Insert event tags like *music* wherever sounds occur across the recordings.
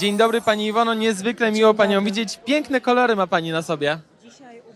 Dzień dobry Pani Iwono, niezwykle miło Panią widzieć. Piękne kolory ma Pani na sobie.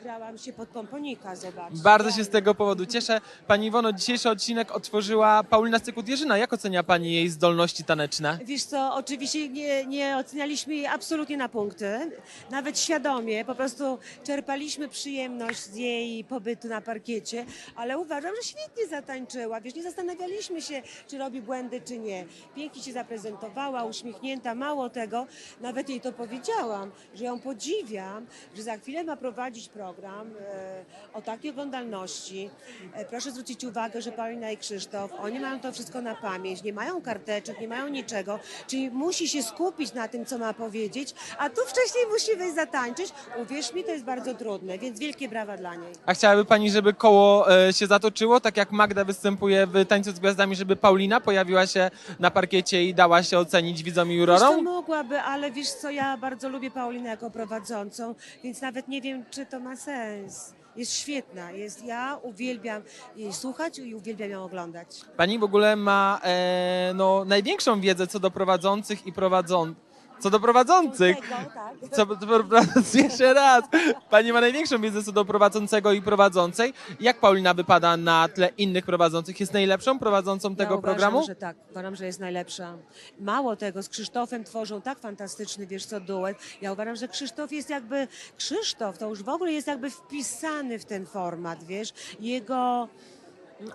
Ubrałam się pod pomponika, zobacz. Bardzo się z tego powodu cieszę. Pani Iwono, dzisiejszy odcinek otworzyła Paulina Stykut-Jerzyna. Jak ocenia Pani jej zdolności taneczne? Wiesz co, oczywiście nie, nie ocenialiśmy jej absolutnie na punkty, nawet świadomie, po prostu czerpaliśmy przyjemność z jej pobytu na parkiecie, ale uważam, że świetnie zatańczyła, wiesz, nie zastanawialiśmy się, czy robi błędy, czy nie. Pięknie się zaprezentowała, uśmiechnięta, mało tego, nawet jej to powiedziałam, że ją podziwiam, że za chwilę ma prowadzić program e, o takiej oglądalności. E, proszę zwrócić uwagę, że Paulina i Krzysztof, oni mają to wszystko na pamięć, nie mają karteczek, nie mają niczego, czyli musi się skupić na tym, co ma powiedzieć, a tu wcześniej musi wejść zatańczyć. Uwierz mi, to jest bardzo trudne, więc wielkie brawa dla niej. A chciałaby Pani, żeby koło e, się zatoczyło, tak jak Magda występuje w Tańcu z Gwiazdami, żeby Paulina pojawiła się na parkiecie i dała się ocenić widzom i Wiesz, jurorom? mogłaby, ale wiesz co, ja bardzo lubię Paulinę jako prowadzącą, więc nawet nie wiem, czy to ma sens. Jest świetna, jest, ja uwielbiam jej słuchać i uwielbiam ją oglądać. Pani w ogóle ma e, no, największą wiedzę co do prowadzących i prowadzą... Co do prowadzących. Tak. Co, do- *laughs* jeszcze raz. Pani ma największą wiedzę co do prowadzącego i prowadzącej. Jak Paulina wypada na tle innych prowadzących? Jest najlepszą prowadzącą tego ja programu? Uważam, że tak, uważam, że jest najlepsza. Mało tego, z Krzysztofem tworzą tak fantastyczny, wiesz co, duet. Ja uważam, że Krzysztof jest jakby, Krzysztof to już w ogóle jest jakby wpisany w ten format, wiesz. Jego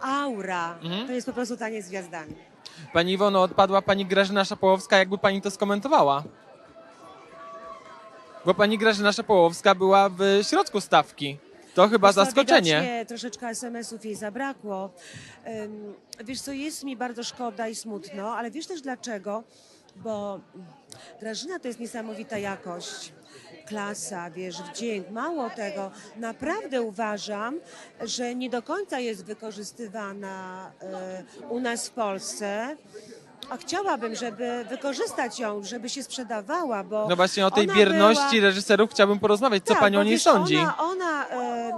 aura Mhm. to jest po prostu taniec z gwiazdami. Pani Iwono, odpadła pani Grażyna Szapołowska. Jakby pani to skomentowała? Bo pani Grażyna Szapołowska była w środku stawki. To chyba co, zaskoczenie. Widocznie troszeczkę SMS-ów jej zabrakło. Ym, Wiesz co, jest mi bardzo szkoda i smutno, ale wiesz też dlaczego? Bo Grażyna to jest niesamowita jakość. Klasa, wiesz, wdzięk. Mało tego, naprawdę uważam, że nie do końca jest wykorzystywana y, u nas w Polsce. A chciałabym, żeby wykorzystać ją, żeby się sprzedawała, bo No właśnie o tej ona wierności była... reżyserów chciałbym porozmawiać. Co Tak, pani o niej wiesz, sądzi? Ona, ona e,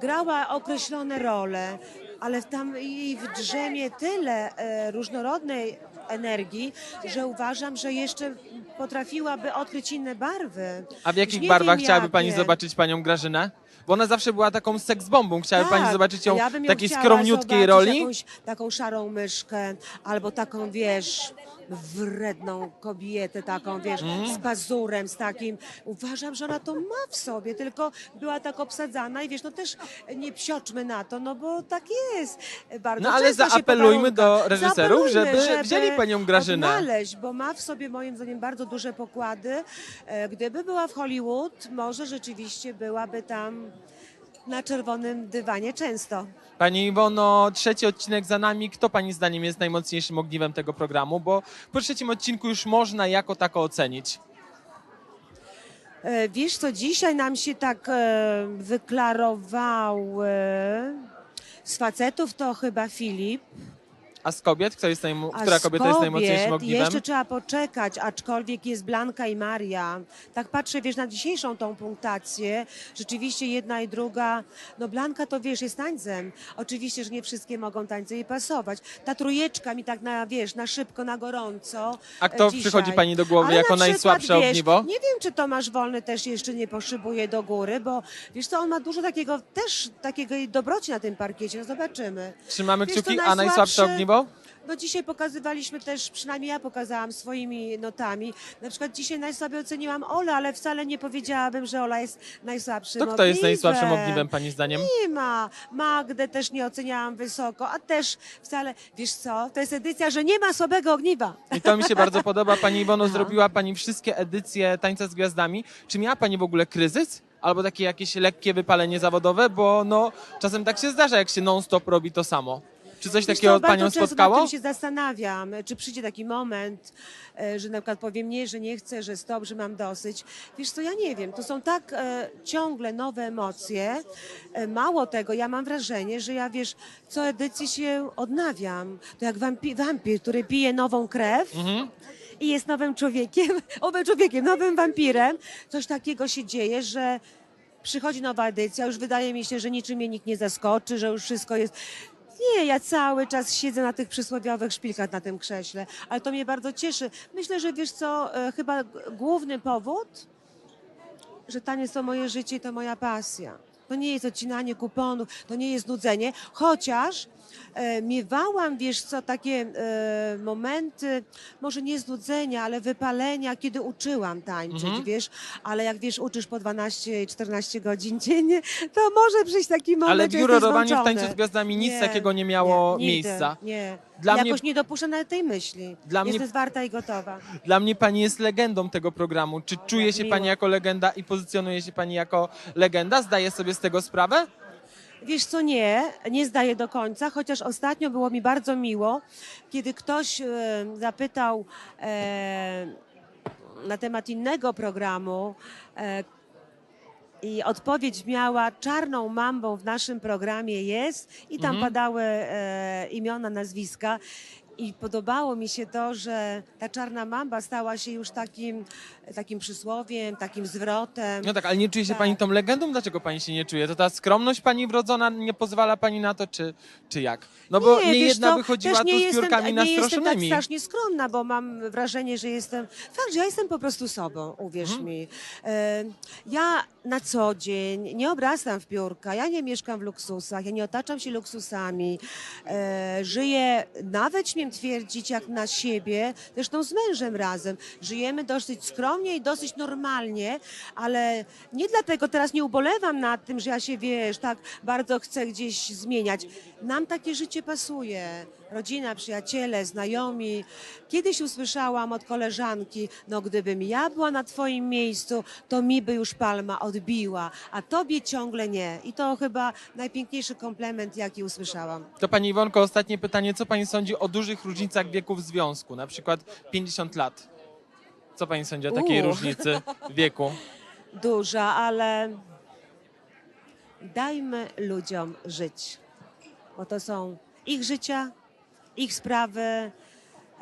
grała określone role, ale tam jej w drzemie tyle e, różnorodnej energii, że uważam, że jeszcze potrafiłaby odkryć inne barwy. A w jakich nie barwach wiem, chciałaby pani jakie. zobaczyć panią Grażynę? Bo ona zawsze była taką seksbombą. Chciałaby Tak, pani zobaczyć ją ja bym w ją takiej chciała skromniutkiej zobaczyć, roli? Jakąś, taką szarą myszkę, albo taką, wiesz, wredną kobietę, taką, wiesz, Mhm. z pazurem, z takim. Uważam, że ona to ma w sobie, tylko była tak obsadzana i wiesz, no też nie psioczmy na to, no bo tak jest. Bardzo No ale często się zaapelujmy do reżyserów, żeby wzięli panią Grażynę. Odnaleźć, bo ma w sobie moim zdaniem bardzo duże pokłady. E, Gdyby była w Hollywood, może rzeczywiście byłaby tam na czerwonym dywanie często. Pani Iwono, trzeci odcinek za nami. Kto pani zdaniem jest najmocniejszym ogniwem tego programu? Bo po trzecim odcinku już można jako tako ocenić. E, Wiesz co, dzisiaj nam się tak e, wyklarowały z facetów to chyba Filip, A z kobiet? Kto jest a która z kobieta jest najmocniejszym kobiet ogniwem? jeszcze trzeba poczekać, aczkolwiek jest Blanka i Maria. Tak patrzę, wiesz, na dzisiejszą tą punktację. Rzeczywiście jedna i druga. No Blanka to, wiesz, jest tańcem. Oczywiście, że nie wszystkie mogą tańce jej pasować. Ta trójeczka mi tak na, wiesz, na szybko, na gorąco. A kto e, dzisiaj. przychodzi pani do głowy Ale jako na przykład, najsłabsze wiesz, ogniwo? Nie wiem, czy Tomasz Wolny też jeszcze nie poszybuje do góry, bo wiesz co, on ma dużo takiego, też takiego dobroci na tym parkiecie. No zobaczymy. Trzymamy Wiesz, to kciuki, a najsłabsze najsłabsze- No dzisiaj pokazywaliśmy też, przynajmniej ja pokazałam swoimi notami. Na przykład dzisiaj najsłabiej oceniłam Olę, ale wcale nie powiedziałabym, że Ola jest najsłabszym To kto jest ogniwem. najsłabszym ogniwem pani zdaniem? Nie ma. Magdę też nie oceniałam wysoko, a też wcale, wiesz co, to jest edycja, że nie ma słabego ogniwa. I to mi się bardzo *laughs* podoba. Pani Iwono, No. zrobiła pani wszystkie edycje Tańca z Gwiazdami. Czy miała pani w ogóle kryzys? Albo takie jakieś lekkie wypalenie zawodowe? Bo no, czasem tak się zdarza, jak się non-stop robi to samo. Czy coś Wiesz takiego co, panią bardzo często spotkało? nad tym się zastanawiam, czy przyjdzie taki moment, e, że na przykład powiem nie, że nie chcę, że stop, że mam dosyć. Wiesz co, ja nie wiem, to są tak e, ciągle nowe emocje. E, mało tego, ja mam wrażenie, że ja wiesz, co edycję się odnawiam. To jak wampi- wampir, który pije nową krew. Mhm. I jest nowym człowiekiem, *laughs* owym człowiekiem, nowym wampirem. Coś takiego się dzieje, że przychodzi nowa edycja, już wydaje mi się, że niczym mnie nikt nie zaskoczy, że już wszystko jest Nie, ja cały czas siedzę na tych przysłowiowych szpilkach na tym krześle, ale to mnie bardzo cieszy. Myślę, że wiesz co, e, chyba główny powód, że taniec to moje życie i to moja pasja. To nie jest odcinanie kuponów, to nie jest nudzenie, chociaż miewałam, wiesz co, takie e, momenty, może nie znudzenia, ale wypalenia, kiedy uczyłam tańczyć, Mhm. wiesz, ale jak wiesz, uczysz po 12-14 godzin *laughs* dziennie, to może przyjść taki moment, Ale w że jesteś jurorowaniu w. Tańcu z Gwiazdami nic Nie, takiego nie miało nie, nigdy, miejsca. Nie. Dla mnie- Jakoś nie dopuszczę nawet tej myśli. Dla mnie- Jestem zwarta i gotowa. Dla mnie pani jest legendą tego programu. Czy czuje jak się miło. pani jako legenda i pozycjonuje się pani jako legenda? Zdaje sobie z tego sprawę? Wiesz co, nie, nie zdaję do końca, chociaż ostatnio było mi bardzo miło, kiedy ktoś e, zapytał e, na temat innego programu e, i odpowiedź miała czarną mambą w naszym programie jest i tam Mhm. padały imiona, nazwiska. I podobało mi się to, że ta czarna mamba stała się już takim, takim przysłowiem, takim zwrotem. No tak, ale nie czuje się Tak. pani tą legendą? Dlaczego pani się nie czuje? To ta skromność pani wrodzona nie pozwala pani na to, czy, czy jak? No bo nie, wiesz jedna co, wychodziła tu nie z jestem, piórkami nie jestem tak strasznie skromna, bo mam wrażenie, że jestem... Fakt, że ja jestem po prostu sobą, uwierz Mhm. mi. E, ja na co dzień nie obrastam w piórka, ja nie mieszkam w luksusach, ja nie otaczam się luksusami. E, żyję, nawet śmiem twierdzić, jak na siebie, zresztą z mężem razem. Żyjemy dosyć skromnie i dosyć normalnie, ale nie dlatego teraz nie ubolewam nad tym, że ja się, wiesz, tak bardzo chcę gdzieś zmieniać. Nam takie życie pasuje. Rodzina, przyjaciele, znajomi. Kiedyś usłyszałam od koleżanki, no gdybym ja była na twoim miejscu, to mi by już palma odbiła, a tobie ciągle nie. I to chyba najpiękniejszy komplement, jaki usłyszałam. To pani Iwonko, ostatnie pytanie. Co pani sądzi o dużych różnicach wieku w związku? Na przykład 50 lat. Co pani sądzi o takiej U. różnicy *laughs* wieku? Duża, ale dajmy ludziom żyć, bo to są ich życia, ich sprawy.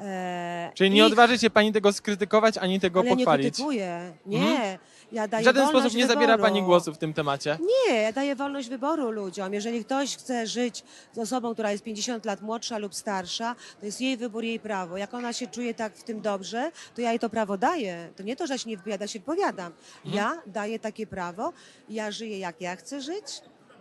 E, Czyli nie ich... odważy się pani tego skrytykować, ani tego Ale ja nie pochwalić? krytykuję. Nie. Mhm. Ja daję W żaden sposób nie wyboru. zabiera pani głosu w tym temacie. Nie, ja daję wolność wyboru ludziom. Jeżeli ktoś chce żyć z osobą, która jest 50 lat młodsza lub starsza, to jest jej wybór, jej prawo. Jak ona się czuje tak w tym dobrze, to ja jej to prawo daję. To nie to, że się nie wypowiada, się wypowiadam. Mhm. Ja daję takie prawo, ja żyję jak ja chcę żyć,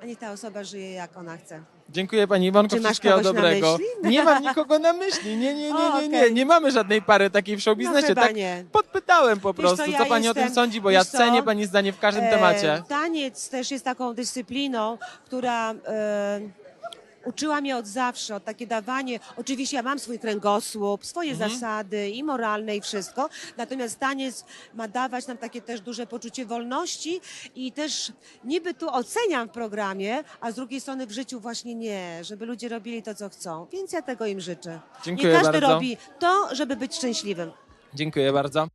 a nie ta osoba żyje jak ona chce. Dziękuję pani Iwonko, Czy masz wszystkiego kogoś na dobrego. myśli? *laughs* Nie mam nikogo na myśli. Nie, nie, nie, O, nie, nie. okej. Nie mamy żadnej pary takiej w show biznesie. No chyba tak nie. podpytałem po Wiesz co, prostu, ja co pani o jestem- tym sądzi, bo wiesz ja co? cenię pani zdanie w każdym E, temacie. Taniec też jest taką dyscypliną, która e, uczyła mnie od zawsze, od takie dawanie. Oczywiście ja mam swój kręgosłup, swoje Mhm. zasady i moralne i wszystko, natomiast taniec ma dawać nam takie też duże poczucie wolności i też niby tu oceniam w programie, a z drugiej strony w życiu właśnie nie, żeby ludzie robili to, co chcą. Więc ja tego im życzę. Dziękuję nie każdy bardzo. robi to, żeby być szczęśliwym. Dziękuję bardzo.